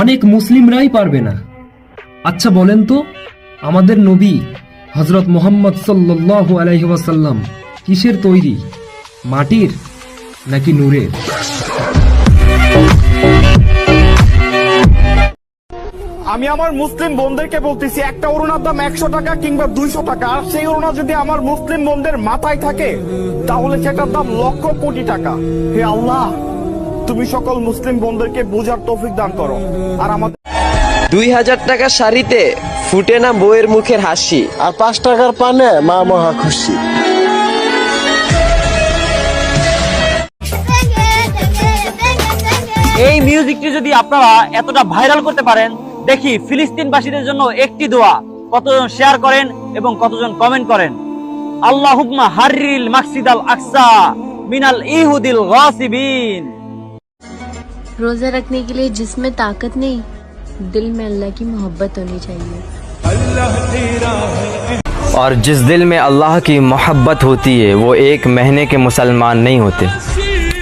অনেক মুসলিমরাই পারবে না। আচ্ছা বলেন তো, আমাদের নবী হজরত মোহাম্মদ সাল্লাল্লাহু আলাইহি ওয়াসাল্লাম কিসের তৈরি, মাটির নাকি নূরের? আমি আমার মুসলিম বোনদেরকে বলতেছি, একটা ওড়নার দাম একশো টাকা কিংবা দুইশো টাকা, আর সেই ওড়না যদি আমার মুসলিম বোনদের মাথায় থাকে, তাহলে সেটার দাম লক্ষ কোটি টাকা। হে আল্লাহ! তুমি সকল মুসলিম বোনদেরকে বোঝার তৌফিক দান করো। আর আমাদের দুই হাজার টাকার শাড়িতে ফুটে না বউয়ের মুখের হাসি? আর পাঁচ টাকার পানে মা মহা খুশি। এই মিউজিকটি যদি আপনারা এতটা ভাইরাল করতে পারেন দেখি ফিলিস্তিনবাসীদের জন্য একটি দোয়া। কতজন শেয়ার করেন এবং কতজন কমেন্ট করেন। আল্লাহ হুকমা হারিল মাকসিদ আল আকসা মিনাল ইহুদিল গাসিবিন। روزہ رکھنے کے لیے جس میں طاقت نہیں دل میں اللہ کی محبت ہونی چاہیے۔ اور جس دل میں اللہ کی محبت ہوتی ہے وہ ایک مہینے کے مسلمان نہیں ہوتے۔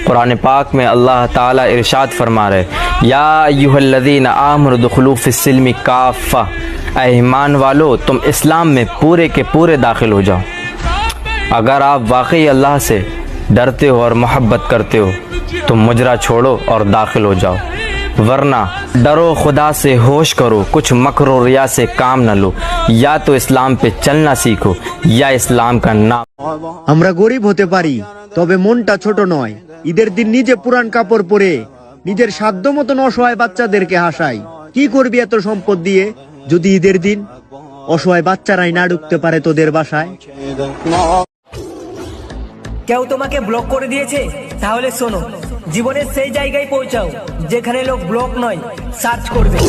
قرآن پاک میں اللہ تعالیٰ ارشاد فرما رہے یا ایوہ الذین آمر دخلوف السلم کافہ۔ اے ایمان والو تم اسلام میں پورے کے پورے داخل ہو جاؤ۔ اگر آپ واقعی اللہ سے डरते हो और मोहब्बत करते हो तो मुजरा छोड़ो और दाखिल हो जाओ वरना डरो खुदा से होश करो कुछ मकरो रिया से काम न लो या तो इस्लाम पे चलना सीखो या इस्लाम का नाम আমরা গরিব হতে পারি তবে মনটা ছোট নয় ঈদের দিন নিজে পুরান কাপড় পরে নিজের সাধ্য মতন অসহায় বাচ্চাদেরকে হাসাই কি করবি এত সম্পদ দিয়ে যদি ঈদের দিন অসহায় বাচ্চারাই না ঢুকতে পারে তোদের বাসায় কেউ তোমাকে ব্লক করে দিয়েছে? তাহলে শোনো, জীবনের সেই জায়গায় পৌঁছাও, যেখানে লোক ব্লক নয় সার্চ করবে।